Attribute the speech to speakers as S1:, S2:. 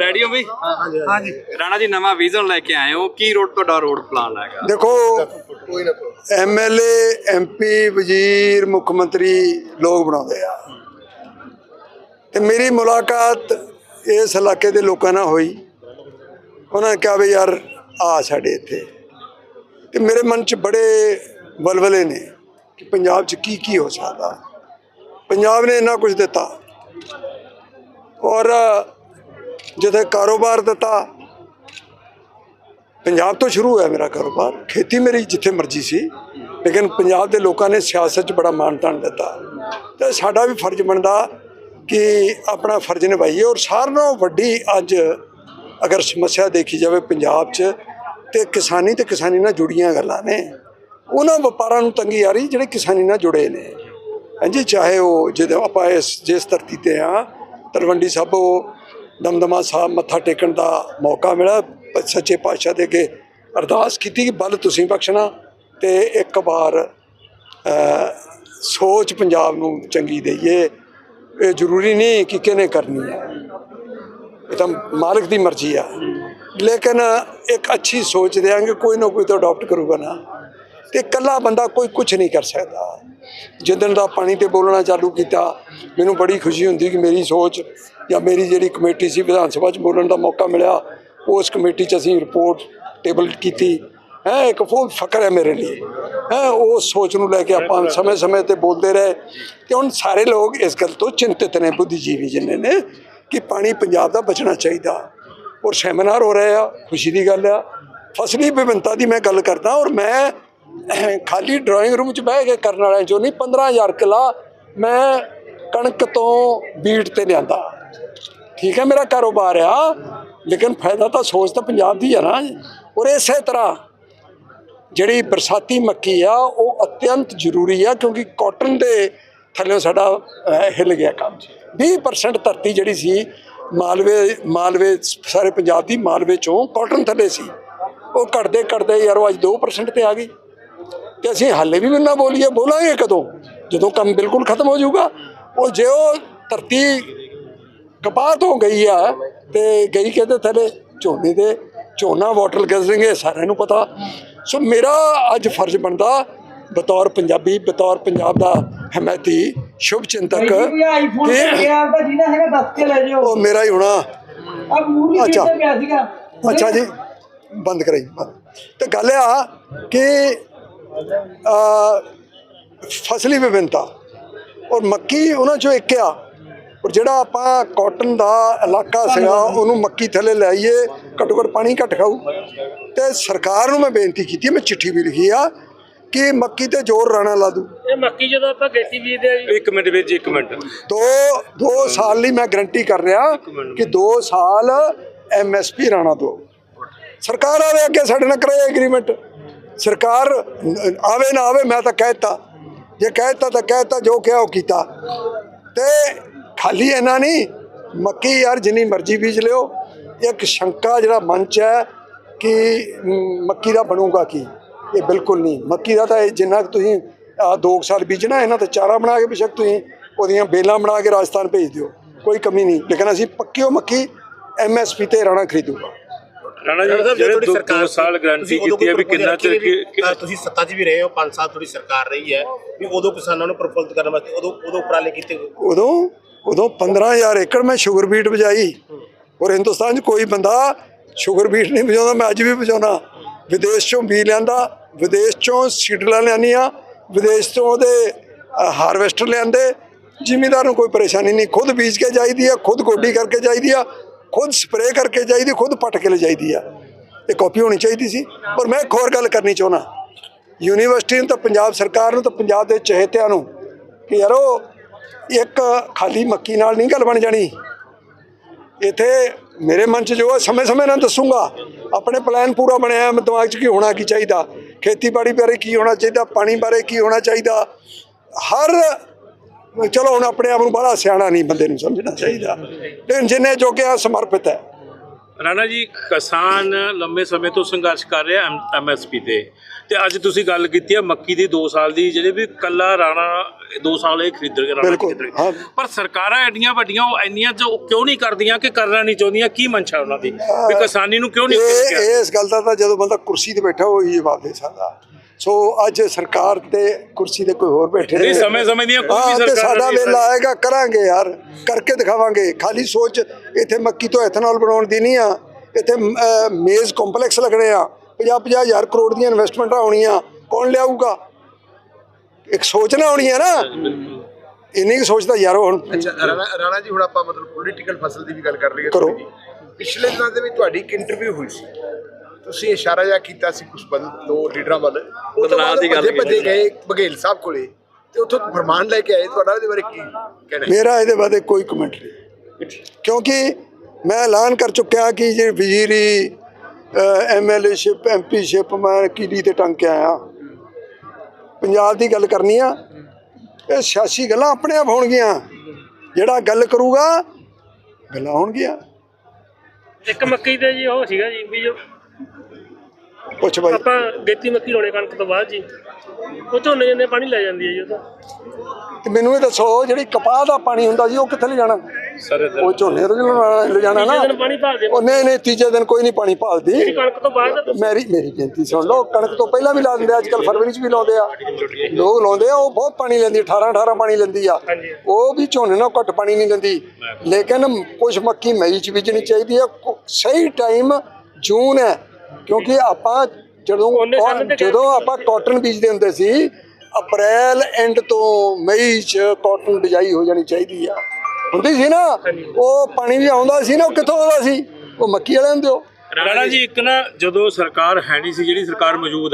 S1: Ready ਹੋ ਬਈ
S2: ਹਾਂਜੀ।
S1: ਰਾਣਾ ਜੀ ਨਵਾਂ ਵਿਜ਼ਨ ਲੈ ਕੇ ਆਏ ਹੋ। ਕੀ ਰੋਡ ਤੁਹਾਡਾ ਰੋਡ ਪਲਾਨ ਹੈਗਾ?
S2: ਦੇਖੋ ਐਮਐਲਏ ਐਮਪੀ ਵਜ਼ੀਰ ਮੁੱਖ ਮੰਤਰੀ ਲੋਕ ਬਣਾਉਂਦੇ ਆ। ਤੇ ਮੇਰੀ ਮੁਲਾਕਾਤ ਇਸ ਇਲਾਕੇ ਦੇ ਲੋਕਾਂ ਨਾਲ ਹੋਈ। ਉਹਨਾਂ ਨੇ ਕਿਹਾ ਵੀ ਯਾਰ ਆ ਸਾਡੇ ਇੱਥੇ। ਤੇ ਮੇਰੇ ਮਨ 'ਚ ਬੜੇ ਬਲਬਲੇ ਨੇ ਕਿ ਪੰਜਾਬ 'ਚ ਕੀ ਕੀ ਹੋ ਸਕਦਾ। ਪੰਜਾਬ ਨੇ ਇੰਨਾ ਕੁਝ ਦਿੱਤਾ। ਔਰ ਜਿੱਥੇ ਕਾਰੋਬਾਰ ਦਿੱਤਾ, ਪੰਜਾਬ ਤੋਂ ਸ਼ੁਰੂ ਹੋਇਆ ਮੇਰਾ ਕਾਰੋਬਾਰ। ਖੇਤੀ ਮੇਰੀ ਜਿੱਥੇ ਮਰਜ਼ੀ ਸੀ, ਲੇਕਿਨ ਪੰਜਾਬ ਦੇ ਲੋਕਾਂ ਨੇ ਸਿਆਸਤ 'ਚ ਬੜਾ ਮਾਣ ਤਾਣ ਦਿੱਤਾ। ਤੇ ਸਾਡਾ ਵੀ ਫਰਜ਼ ਬਣਦਾ ਕਿ ਆਪਣਾ ਫਰਜ਼ ਨਿਭਾਈਏ ਔਰ ਸਾਰਿਆਂ ਨਾਲੋਂ ਵੱਡੀ ਅੱਜ ਅਗਰ ਸਮੱਸਿਆ ਦੇਖੀ ਜਾਵੇ ਪੰਜਾਬ 'ਚ, ਤੇ ਕਿਸਾਨੀ ਤੇ ਕਿਸਾਨੀ ਨਾਲ ਜੁੜੀਆਂ ਗੱਲਾਂ ਨੇ। ਉਹਨਾਂ ਵਪਾਰਾਂ ਨੂੰ ਤੰਗੀ ਆ ਰਹੀ ਜਿਹੜੇ ਕਿਸਾਨੀ ਨਾਲ ਜੁੜੇ ਨੇ। ਹਾਂਜੀ, ਚਾਹੇ ਉਹ ਜਦੋਂ ਆਪਾਂ ਇਸ, ਜਿਸ ਧਰਤੀ ਤੇ ਆ, ਤਲਵੰਡੀ ਸਾਬੋ ਦਮਦਮਾ ਸਾਹਿਬ ਮੱਥਾ ਟੇਕਣ ਦਾ ਮੌਕਾ ਮਿਲਿਆ। ਸੱਚੇ ਪਾਤਸ਼ਾਹ ਦੇ ਅੱਗੇ ਅਰਦਾਸ ਕੀਤੀ ਕਿ ਬਲ ਤੁਸੀਂ ਬਖਸ਼ਣਾ ਤੇ ਇੱਕ ਵਾਰ ਸੋਚ ਪੰਜਾਬ ਨੂੰ ਚੰਗੀ ਦੇਈਏ। ਇਹ ਜ਼ਰੂਰੀ ਨਹੀਂ ਕਿ ਕਿਹਨੇ ਕਰਨੀ ਹੈ ਇਹ ਤਾਂ ਮਾਲਕ ਦੀ ਮਰਜ਼ੀ ਆ। ਲੇਕਿਨ ਇੱਕ ਅੱਛੀ ਸੋਚ ਦੇਾਂਗੇ ਕੋਈ ਨਾ ਕੋਈ ਤਾਂ ਅਡਾਪਟ ਕਰੂਗਾ ਨਾ। ਤੇ ਇਕੱਲਾ ਬੰਦਾ ਕੋਈ ਕੁਝ ਨਹੀਂ ਕਰ ਸਕਦਾ। ਜਿੱਦਣ ਦਾ ਪਾਣੀ ਤੇ ਬੋਲਣਾ ਚਾਲੂ ਕੀਤਾ ਮੈਨੂੰ ਬੜੀ ਖੁਸ਼ੀ ਹੁੰਦੀ ਕਿ ਮੇਰੀ ਸੋਚ ਜਾਂ ਮੇਰੀ ਜਿਹੜੀ ਕਮੇਟੀ ਸੀ ਵਿਧਾਨ ਸਭਾ 'ਚ ਬੋਲਣ ਦਾ ਮੌਕਾ ਮਿਲਿਆ ਉਸ ਕਮੇਟੀ 'ਚ ਅਸੀਂ ਰਿਪੋਰਟ ਟੇਬਲ ਕੀਤੀ। ਹੈ ਇੱਕ ਬਹੁਤ ਫਕਰ ਹੈ ਮੇਰੇ ਲਈ। ਹੈ ਉਸ ਸੋਚ ਨੂੰ ਲੈ ਕੇ ਆਪਾਂ ਸਮੇਂ-ਸਮੇਂ ਤੇ ਬੋਲਦੇ ਰਹੇ ਤੇ ਹੁਣ ਸਾਰੇ ਲੋਕ ਇਸ ਗੱਲ ਤੋਂ ਚਿੰਤਿਤ ਨੇ ਬੁੱਧੀਜੀਵੀ ਜਿੰਨੇ ਨੇ ਕਿ ਪਾਣੀ ਪੰਜਾਬ ਦਾ ਬਚਣਾ ਚਾਹੀਦਾ। ਔਰ ਸੈਮੀਨਾਰ ਹੋ ਰਹੇ ਆ ਖੁਸ਼ੀ ਦੀ ਗੱਲ ਆ। ਫਸਲੀ ਵਿਭਿੰਨਤਾ ਦੀ ਮੈਂ ਗੱਲ ਕਰਦਾ ਔਰ ਮੈਂ ਖਾਲੀ ਡਰਾਇੰਗ ਰੂਮ 'ਚ ਬਹਿ ਕੇ ਕਰਨ ਵਾਲਿਆਂ ਚੋਂ ਨਹੀਂ 15000 ਕਿਲਾ ਮੈਂ ਕਣਕ ਤੋਂ ਬੀਟ ਤੇ ਲਿਆਂਦਾ। ਠੀਕ ਹੈ, ਮੇਰਾ ਕਾਰੋਬਾਰ ਆ, ਲੇਕਿਨ ਫਾਇਦਾ ਤਾਂ ਸੋਚ ਤਾਂ ਪੰਜਾਬ ਦੀ ਆ ਨਾ। ਔਰ ਇਸੇ ਤਰ੍ਹਾਂ ਜਿਹੜੀ ਬਰਸਾਤੀ ਮੱਕੀ ਆ, ਉਹ ਅਤਿਅੰਤ ਜ਼ਰੂਰੀ ਆ, ਕਿਉਂਕਿ ਕਾਟਨ ਦੇ ਥੱਲੇ ਸਾਡਾ ਹਿੱਲ ਗਿਆ ਕੰਮ। 20% ਧਰਤੀ ਜਿਹੜੀ ਸੀ, ਮਾਲਵੇ ਮਾਲਵੇ, ਸਾਰੇ ਪੰਜਾਬ ਦੀ ਮਾਲਵੇ ਚੋਂ ਕਾਟਨ ਥੱਲੇ ਸੀ। ਉਹ ਘਟਦੇ ਘਟਦੇ ਯਾਰ ਉਹ ਅੱਜ 2% ਤੇ ਆ ਗਈ। ਤੇ ਅਸੀਂ ਹਾਲੇ ਵੀ ਨਾ ਬੋਲੀਏ ਬੋਲਾਂਗੇ ਕਦੋਂ? ਜਦੋਂ ਕੰਮ ਬਿਲਕੁਲ ਖਤਮ ਹੋ ਜਾਊਗਾ। ਉਹ ਜੇ ਉਹ ਧਰਤੀ ਕਪਾਤ ਹੋ ਗਈ ਆ ਤੇ ਗਈ ਕਿਤੇ ਥੱਲੇ? ਝੋਨੇ ਦੇ। ਝੋਨਾ ਵਾਟਰ ਗੈਜ਼ਰਿੰਗ ਇਹ ਸਾਰਿਆਂ ਨੂੰ ਪਤਾ। ਸੋ ਮੇਰਾ ਅੱਜ ਫਰਜ਼ ਬਣਦਾ ਬਤੌਰ ਪੰਜਾਬੀ ਬਤੌਰ ਪੰਜਾਬ ਦਾ ਹਮਾਇਤੀ ਸ਼ੁਭ ਚਿੰਤਕ ਕਿ
S3: ਕੇ
S2: ਉਹ ਮੇਰਾ ਹੀ ਹੋਣਾ। ਅੱਛਾ। ਅੱਛਾ ਜੀ ਬੰਦ ਕਰਾਈ। ਤੇ ਗੱਲ ਆ ਕਿ ਫਸਲੀ ਵਿਭਿੰਨਤਾ। ਔਰ ਮੱਕੀ ਉਹਨਾਂ ਚੋਂ ਇੱਕ ਆ। ਔਰ ਜਿਹੜਾ ਆਪਾਂ ਕਾਟਨ ਦਾ ਇਲਾਕਾ ਸੀਗਾ ਉਹਨੂੰ ਮੱਕੀ ਥੱਲੇ ਲਾਈਏ ਘੱਟੋ ਘੱਟ ਪਾਣੀ ਘੱਟ ਖਾਊ। ਤੇ ਸਰਕਾਰ ਨੂੰ ਮੈਂ ਬੇਨਤੀ ਕੀਤੀ ਮੈਂ ਚਿੱਠੀ ਵੀ ਲਿਖੀ ਆ ਕਿ ਮੱਕੀ ਤੇ ਜ਼ੋਰ ਰਾਣਾ ਲਾ ਦੂ।
S4: ਇਹ ਮੱਕੀ ਜਦੋਂ ਆਪਾਂ ਗੇਤੀ ਬੀਜਦੇ ਆ ਜੀ।
S1: ਇੱਕ ਮਿੰਟ ਵੀਰ ਜੀ ਇੱਕ ਮਿੰਟ।
S2: ਦੋ ਦੋ ਸਾਲ ਲਈ ਮੈਂ ਗਰੰਟੀ ਕਰ ਰਿਹਾ ਕਿ ਦੋ ਸਾਲ ਐਮਐਸਪੀ ਰਾਣਾ ਦੋ। ਸਰਕਾਰ ਆਵੇ ਅੱਗੇ ਸਾਡੇ ਨਾਲ ਕਰਾਏ ਐਗਰੀਮੈਂਟ ਸਰਕਾਰ ਆਵੇ ਨਾ ਆਵੇ, ਮੈਂ ਤਾਂ ਕਹਿਤਾ ਜੇ ਕਹਿਤਾ ਤਾਂ ਕਹਿਤਾ ਜੋ ਕਿਹਾ ਉਹ ਕੀਤਾ। ਤੇ ਖਾਲੀ ਇਹਨਾਂ ਨਹੀਂ, ਮੱਕੀ ਯਾਰ ਜਿੰਨੀ ਮਰਜ਼ੀ ਬੀਜ ਲਿਓ। ਇੱਕ ਸ਼ੰਕਾ ਜਿਹੜਾ ਮਨ ਚ ਹੈ ਕਿ ਮੱਕੀ ਦਾ ਬਣੂਗਾ ਕੀ? ਇਹ ਬਿਲਕੁਲ ਨਹੀਂ। ਮੱਕੀ ਦਾ ਤਾਂ ਇਹ ਜਿੰਨਾ ਕੁ ਤੁਸੀਂ ਆਹ ਦੋ ਕੁ ਸਾਲ ਬੀਜਣਾ, ਇਹਨਾਂ ਤੇ ਚਾਰਾ ਬਣਾ ਕੇ ਬੇਸ਼ੱਕ ਤੁਸੀਂ ਉਹਦੀਆਂ ਬੇਲਾਂ ਬਣਾ ਕੇ ਰਾਜਸਥਾਨ ਭੇਜ ਦਿਓ। ਕੋਈ ਕਮੀ ਨਹੀਂ। ਲੇਕਿਨ ਅਸੀਂ ਪੱਕਿਓ ਮੱਕੀ ਐਮਐਸਪੀ ਤੇ ਰਾਣਾ ਖਰੀਦੂਗਾ।
S1: ਰਾਣਾ ਜੀ
S5: ਸਾਹਿਬ,
S1: ਜਿਹੜੇ
S5: ਸਰਕਾਰ
S1: ਸਾਲ ਗਾਰੰਟੀ ਕੀਤੀ ਹੈ ਵੀ ਕਿੰਨਾ ਚਿਰ
S5: ਤੁਸੀਂ ਸੱਤਾ 'ਚ ਵੀ ਰਹੇ ਹੋ 5 ਸਾਲ ਤੁਹਾਡੀ ਸਰਕਾਰ ਰਹੀ ਹੈ ਵੀ ਉਦੋਂ ਕਿਸਾਨਾਂ ਨੂੰ ਪ੍ਰਫੁੱਲਤ ਕਰਨ ਵਾਸਤੇ ਉਦੋਂ ਉਦੋਂ ਉਪਰਾਲੇ ਕੀਤੇ।
S2: ਉਦੋਂ ਉਦੋਂ 15000 ਏਕੜ ਮੈਂ ਸ਼ੂਗਰ ਬੀਟ ਬਜਾਈ ਔਰ ਹਿੰਦੁਸਤਾਨ 'ਚ ਕੋਈ ਬੰਦਾ ਸ਼ੂਗਰ ਬੀਟ ਨਹੀਂ ਬਜਾਉਂਦਾ ਮੈਂ ਅੱਜ ਵੀ ਬਜਾਉਣਾ ਵਿਦੇਸ਼ ਚੋਂ ਬੀ ਲਿਆਂਦਾ ਵਿਦੇਸ਼ ਚੋਂ ਸੀਡਲਾਂ ਲਿਆਂਦੀਆਂ ਵਿਦੇਸ਼ ਤੋਂ ਉਹਦੇ ਹਾਰਵੈਸਟਰ ਲਿਆਂਦੇ ਜ਼ਿਮੀਦਾਰ ਨੂੰ ਕੋਈ ਪਰੇਸ਼ਾਨੀ ਨਹੀਂ ਖੁਦ ਬੀਜ ਕੇ ਜਾਈਦੀ ਆ ਖੁਦ ਗੋਡੀ ਕਰਕੇ ਜਾਈਦੀ ਆ ਖੁਦ ਸਪਰੇਅ ਕਰਕੇ ਜਾਈਦੀ ਖੁਦ ਪੱਟ ਕੇ ਲੈ ਜਾਈਦੀ ਆ। ਇਹ ਕਾਪੀ ਹੋਣੀ ਚਾਹੀਦੀ ਸੀ। ਪਰ ਮੈਂ ਇੱਕ ਹੋਰ ਗੱਲ ਕਰਨੀ ਚਾਹੁੰਦਾ। ਯੂਨੀਵਰਸਿਟੀ ਨੂੰ ਤਾਂ ਪੰਜਾਬ ਸਰਕਾਰ ਨੂੰ ਤਾਂ ਪੰਜਾਬ ਦੇ ਚਹੇਤਿਆਂ ਨੂੰ ਕਿ ਯਾਰੋ ਇੱਕ ਖਾਲੀ ਮੱਕੀ ਨਾਲ ਨਹੀਂ ਗੱਲ ਬਣ ਜਾਣੀ। ਇੱਥੇ ਮੇਰੇ ਮਨ 'ਚ ਜੋ ਹੈ ਸਮੇਂ-ਸਮੇਂ ਨਾਲ ਦੱਸੂਗਾ। ਆਪਣੇ ਪਲਾਨ ਪੂਰਾ ਬਣਿਆ ਹੈ, ਦਿਮਾਗ 'ਚ ਕੀ ਹੋਣਾ ਕੀ ਚਾਹੀਦਾ? ਖੇਤੀਬਾੜੀ ਬਾਰੇ ਕੀ ਹੋਣਾ ਚਾਹੀਦਾ? ਪਾਣੀ ਬਾਰੇ ਕੀ ਹੋਣਾ ਚਾਹੀਦਾ? ਹਰ ਚਲੋ ਹੁਣ ਆਪਣੇ ਆਪ ਨੂੰ ਬੜਾ ਸਿਆਣਾ ਨਹੀਂ ਬੰਦੇ ਨੂੰ ਸਮਝਣਾ ਚਾਹੀਦਾ। ਲੇਕਿਨ ਜਿੰਨੇ ਜੋਗੇ ਆ ਸਮਰਪਿਤ ਹੈ।
S6: ਰਾਣਾ ਜੀ ਕਿਸਾਨ ਲੰਬੇ ਸਮੇਂ ਤੋਂ ਸੰਘਰਸ਼ ਕਰ ਰਿਹਾ ਐਮਐਸਪੀ ਤੇ। ਤੇ ਅੱਜ ਤੁਸੀਂ ਗੱਲ ਕੀਤੀ ਹੈ ਮੱਕੀ ਦੀ 2 ਸਾਲ ਦੀ ਜਿਹੜੇ ਵੀ ਕੱਲਾ ਰਾਣਾ 2 ਸਾਲ ਇਹ ਖਰੀਦ ਕੇ ਰਾਣਾ ਖਰੀਦ ਪਰ ਸਰਕਾਰਾਂ ਐਡੀਆਂ ਵੱਡੀਆਂ ਉਹ ਇੰਨੀਆਂ ਜੋ ਕਿਉਂ ਨਹੀਂ ਕਰਦੀਆਂ ਕਿ ਕਰਨਾ ਨਹੀਂ ਚਾਹੁੰਦੀਆਂ ਕੀ ਮਨਸ਼ਾ ਉਹਨਾਂ ਦੀ? ਵੀ ਕਿਸਾਨੀ ਨੂੰ ਕਿਉਂ ਨਹੀਂ?
S2: ਇਸ ਗੱਲ ਦਾ ਤਾਂ ਜਦੋਂ ਬੰਦਾ ਕੁਰਸੀ ਤੇ ਬੈਠਾ ਉਹ ਹੀ ਜਵਾਬ ਦੇ ਸਕਦਾ। ਸੋ ਅੱਜ ਸਰਕਾਰ ਤੇ ਕੁਰਸੀ ਤੇ ਕੋਈ ਹੋਰ ਬੈਠੇ
S6: ਨਹੀਂ,
S2: ਨੇ।
S6: ਸਮੇਂ-ਸਮੇਂ ਦੀਆਂ ਕੋਈ ਸਰਕਾਰ
S2: ਸਾਡਾ ਵੇਲਾ ਆਏਗਾ ਕਰਾਂਗੇ ਯਾਰ ਕਰਕੇ ਦਿਖਾਵਾਂਗੇ। ਖਾਲੀ ਸੋਚ ਇੱਥੇ ਮੱਕੀ ਤੋਂ ਐਥਨੋਲ ਬਣਾਉਣ ਦੀ ਨਹੀਂ ਆ। ਇੱਥੇ ਮੇਜ਼ ਕੰਪਲੈਕਸ ਲੱਗਣੇ ਆ। 50 ਹਜ਼ਾਰ ਕਰੋੜ ਦੀਆਂ ਇਨਵੈਸਟਮੈਂਟਾਂ ਆਉਣੀਆਂ। ਕੌਣ ਲਿਆਊਗਾ? ਇੱਕ ਸੋਚ ਨਾ ਆਉਣੀ ਹੈ ਨਾ। ਇੰਨੀ ਕੁ ਸੋਚ ਤਾਂ ਯਾਰ ਹੁਣ
S7: ਅੱਛਾ ਰਾਣਾ ਜੀ ਹੁਣ ਆਪਾਂ ਮਤਲਬ ਪੋਲੀਟੀਕਲ ਫਸਲ ਦੀ ਵੀ ਗੱਲ ਕਰ ਲਈਏ
S2: ਕਰੋ।
S7: ਪਿਛਲੇ ਦਿਨਾਂ ਦੇ ਵਿੱਚ ਤੁਹਾਡੀ ਇੱਕ ਇੰਟਰਵਿਊ ਹੋਈ ਸੀ। ਤੁਸੀਂ ਇਸ਼ਾਰਾ ਜਿਹਾ ਕੀਤਾ ਸੀ ਕੁਝ ਬੰਦ ਦੋ ਲੀਡਰਾਂ ਵੱਲ?
S1: ਬਦਲਾਅ ਦੀ ਗੱਲ ਕੀਤੀ।
S7: ਗਏ ਬਘੇਲ ਸਾਹਿਬ ਕੋਲੇ ਤੇ ਉੱਥੋਂ ਫਰਮਾਨ ਲੈ ਕੇ ਆਏ। ਤੁਹਾਡਾ ਉਹਦੇ ਬਾਰੇ ਕੀ ਕਹਿਣਾ?
S2: ਮੇਰਾ ਇਹਦੇ ਬਾਰੇ ਕੋਈ ਕਮੈਂਟ ਨਹੀਂ। ਕਿਉਂਕਿ ਮੈਂ ਐਲਾਨ ਕਰ ਚੁੱਕਿਆ ਕਿ ਜੇ ਵਜ਼ੀਰੀ ਐਮਐਲਏ ਸ਼ਿਪ ਐਮਪੀ ਸ਼ਿਪ ਮੈਂ ਕੀੜੀ ਤੇ ਟੰਗ ਕੇ ਆਇਆ। ਪੰਜਾਬ ਦੀ ਗੱਲ ਕਰਨੀ ਆ ਇਹ ਸਿਆਸੀ ਗੱਲਾਂ ਆਪਣੇ ਆਪ ਹੋਣਗੀਆਂ। ਜਿਹੜਾ ਗੱਲ ਕਰੂਗਾ ਗੱਲਾਂ ਹੋਣਗੀਆਂ।
S4: ਇੱਕ ਮੱਕੀ ਤੇ ਜੀ ਉਹ ਸੀਗਾ ਜੀ ਵੀ ਜੋ
S2: ਪੁੱਛ ਬਾਈ।
S4: ਆਪਾਂ ਗੇਤੀ ਮੱਕੀ ਲਾਉਣੇ ਕਣਕ ਤੋਂ ਬਾਅਦ ਜੀ। ਉਹ ਝੋਨੇ ਜੰਨੇ ਪਾਣੀ ਲੈ ਜਾਂਦੀ ਹੈ ਜੀ ਉਹ ਤਾਂ।
S2: ਤੇ ਮੈਨੂੰ ਇਹ ਦੱਸੋ ਜਿਹੜੀ ਕਪਾਹ ਦਾ ਪਾਣੀ ਹੁੰਦਾ ਜੀ ਉਹ ਕਿੱਥੇ ਲੈ ਜਾਣਾ?
S6: ਸਰ ਇੱਧਰ
S2: ਉਹ ਝੋਨੇ ਤੋਂ ਲੈ ਜਾਣਾ ਨਾ।
S4: ਤੀਜੇ ਦਿਨ ਪਾਣੀ ਭਾਲਦੇ
S2: ਉਹ ਨਹੀਂ ਨਹੀਂ ਤੀਜੇ ਦਿਨ ਕੋਈ ਨਹੀਂ ਪਾਣੀ ਭਾਲਦੀ।
S4: ਕਣਕ ਤੋਂ ਬਾਅਦ
S2: ਮੇਰੀ ਮੇਰੀ ਬੇਨਤੀ ਸੁਣ ਲਓ ਕਣਕ ਤੋਂ ਪਹਿਲਾਂ ਵੀ ਲਾ ਦਿੰਦੇ ਅੱਜ ਕੱਲ ਫਰਵਰੀ ਚ ਵੀ ਲਾਉਂਦੇ ਆ। ਲੋਕ ਲਾਉਂਦੇ ਆ ਉਹ ਬਹੁਤ ਪਾਣੀ ਲੈਂਦੀ 18 18 ਪਾਣੀ ਲੈਂਦੀ ਆ। ਉਹ ਵੀ ਝੋਨੇ ਨਾਲ ਘੱਟ ਪਾਣੀ ਨਹੀਂ ਲੈਂਦੀ। ਲੇਕਿਨ ਕੁਝ ਮੱਕੀ ਮਈ ਚ ਬੀਜਣੀ ਚਾਹੀਦੀ ਕੁ- ਸਹੀ ਟਾਈਮ ਜੂਨ ਹੈ। ਕਿਉਂਕਿ ਆਪਾਂ ਜਦੋਂ ਜਦੋਂ ਆਪਾਂ ਕਾਟਨ ਬੀਜਦੇ ਹੁੰਦੇ ਸੀ ਅਪ੍ਰੈਲ ਐਂਡ ਤੋਂ ਮਈ ਚ ਕਾਟਨ ਬਿਜਾਈ ਹੋ ਜਾਣੀ ਚਾਹੀਦੀ ਆ। ਹੁੰਦੀ ਸੀ ਨਾ ਉਹ ਪਾਣੀ ਵੀ ਆਉਂਦਾ ਸੀ ਨਾ ਉਹ ਕਿੱਥੋਂ ਆਉਂਦਾ ਸੀ? ਉਹ ਮੱਕੀ ਵਾਲਿਆਂ ਨੂੰ ਦਿਓ।
S6: ਰਾਣਾ ਜੀ ਇੱਕ ਨਾ ਜਦੋਂ ਸਰਕਾਰ ਹੈ ਨਹੀਂ ਸੀ ਜਿਹੜੀ ਸਰਕਾਰ ਮੌਜੂਦ ਹੈ